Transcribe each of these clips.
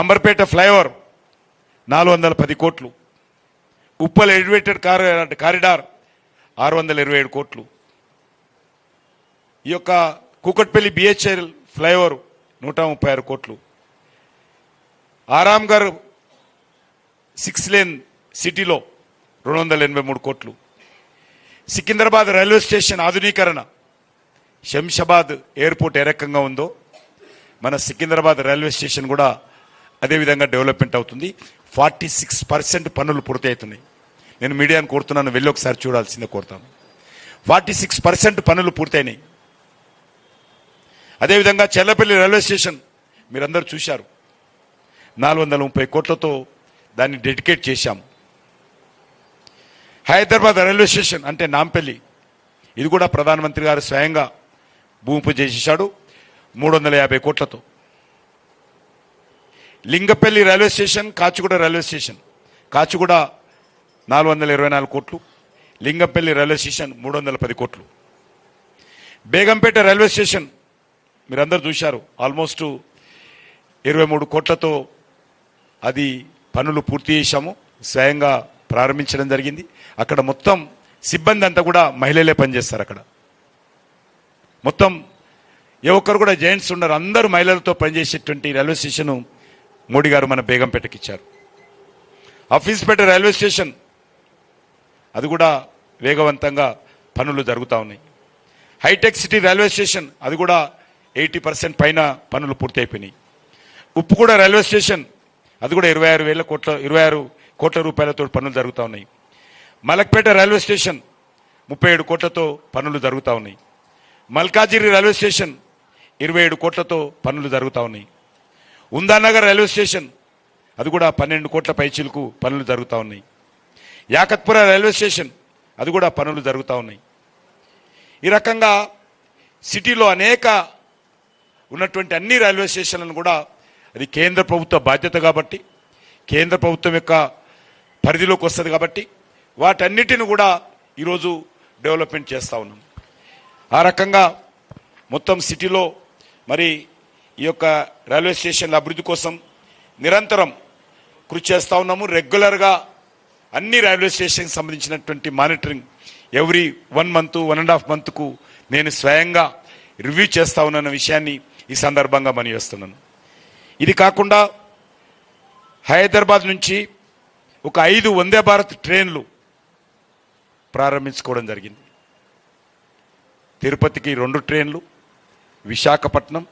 Amberpet flyover నాలుగు వందల పది కోట్లు. ఉప్పల్ ఎలివేటెడ్ కార్ కారిడార్ ఆరు వందల ఇరవై ఏడు కోట్లు. ఈ యొక్క కూకట్పల్లి బిహెచ్ఎల్ ఫ్లైఓవర్ నూట ముప్పై ఆరు కోట్లు. ఆరాంఘర్ సిక్స్ లేన్ సిటీలో రెండు వందల ఎనభై మూడు కోట్లు. సికింద్రాబాద్ రైల్వే స్టేషన్ ఆధునీకరణ శంషాబాద్ ఎయిర్పోర్ట్ ఏ రకంగా ఉందో మన సికింద్రాబాద్ రైల్వే స్టేషన్ కూడా అదేవిధంగా డెవలప్మెంట్ అవుతుంది. ఫార్టీ సిక్స్ పర్సెంట్ పనులు పూర్తి అవుతున్నాయి నేను మీడియాను కోరుతున్నాను వెళ్ళి ఒకసారి చూడాల్సిందే కోరుతాను. ఫార్టీ సిక్స్ పర్సెంట్ పనులు పూర్తయినాయి. అదేవిధంగా చెల్లపల్లి రైల్వే స్టేషన్ మీరందరూ చూశారు. నాలుగు వందల ముప్పై కోట్లతో దాన్ని డెడికేట్ చేశాం హైదరాబాద్ రైల్వే స్టేషన్ అంటే నాంపల్లి. ఇది కూడా ప్రధానమంత్రి గారు స్వయంగా భూమి పూజ చేసేశాడు. మూడు వందల యాభై కోట్లతో. Lingapalli railway station Kacheguda railway station. Kacheguda నాలుగు వందల ఇరవై నాలుగు కోట్లు లింగంపల్లి రైల్వే స్టేషన్ మూడు వందల పది కోట్లు. బేగంపేట రైల్వే స్టేషన్ మీరందరూ చూశారు ఆల్మోస్ట్ ఇరవై మూడు కోట్లతో అది పనులు పూర్తి చేశాము స్వయంగా ప్రారంభించడం జరిగింది. అక్కడ మొత్తం సిబ్బంది అంతా కూడా మహిళలే పనిచేస్తారు అక్కడ. మొత్తం ఏ ఒక్కరు కూడా జెంట్స్ ఉన్నారు అందరూ మహిళలతో పనిచేసేటువంటి రైల్వే స్టేషన్ మోడీ గారు మన బేగంపేటకిచ్చారు ఆఫీస్పేట రైల్వే స్టేషన్ అది కూడా వేగవంతంగా పనులు జరుగుతూ ఉన్నాయి. హైటెక్ సిటీ రైల్వే స్టేషన్ అది కూడా ఎయిటీ పర్సెంట్ పైన పనులు పూర్తి అయిపోయినాయి ఉప్పుకూడ రైల్వే స్టేషన్ అది కూడా ఇరవై ఆరు వేల కోట్ల ఇరవై ఆరు కోట్ల రూపాయలతో పనులు జరుగుతూ ఉన్నాయి. మలక్పేట రైల్వే స్టేషన్ ముప్పై ఏడు కోట్లతో పనులు జరుగుతూ ఉన్నాయి. మల్కాజిరి రైల్వే స్టేషన్ ఇరవై ఏడు కోట్లతో పనులు జరుగుతూ ఉన్నాయి. Umdanagar railway station. అది కూడా పన్నెండు కోట్ల పైచీలకు పనులు జరుగుతూ ఉన్నాయి. యాకత్పుర రైల్వే స్టేషన్ అది కూడా పనులు జరుగుతూ ఉన్నాయి. ఈ రకంగా సిటీలో అనేక ఉన్నటువంటి అన్ని రైల్వే స్టేషన్లను కూడా అది కేంద్ర ప్రభుత్వ బాధ్యత కాబట్టి కేంద్ర ప్రభుత్వం యొక్క పరిధిలోకి వస్తుంది కాబట్టి వాటన్నిటిని కూడా ఈరోజు డెవలప్మెంట్ చేస్తూ ఉన్నాం. ఆ రకంగా మొత్తం సిటీలో మరి ఈ యొక్క రైల్వే స్టేషన్ల అభివృద్ధి కోసం నిరంతరం కృషి చేస్తూ ఉన్నాము. రెగ్యులర్గా అన్ని రైల్వే స్టేషన్కి సంబంధించినటువంటి monitoring every one month one and half మంత్కు నేను స్వయంగా రివ్యూ చేస్తా ఉన్న విషయాన్ని ఈ సందర్భంగా మనవేస్తున్నాను ఇది కాకుండా హైదరాబాద్ నుంచి ఒక ఐదు వందే భారత్ ట్రైన్లు ప్రారంభించుకోవడం జరిగింది. తిరుపతికి రెండు ట్రైన్లు విశాఖపట్నం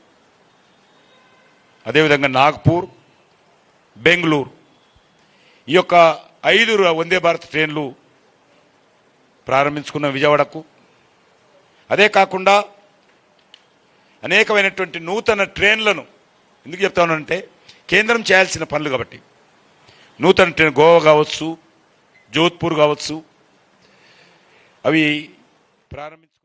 అదేవిధంగా నాగ్పూర్ బెంగళూరు. ఈ యొక్క ఐదు వందే భారత్ ట్రైన్లు ప్రారంభించుకున్న విజయవాడకు. అదే కాకుండా అనేకమైనటువంటి నూతన ట్రైన్లను ఎందుకు చెప్తానంటే కేంద్రం చేయాల్సిన పనులు కాబట్టి. నూతన ట్రైన్ గోవా కావచ్చు జోధ్పూర్ కావచ్చు అవి ప్రారంభించ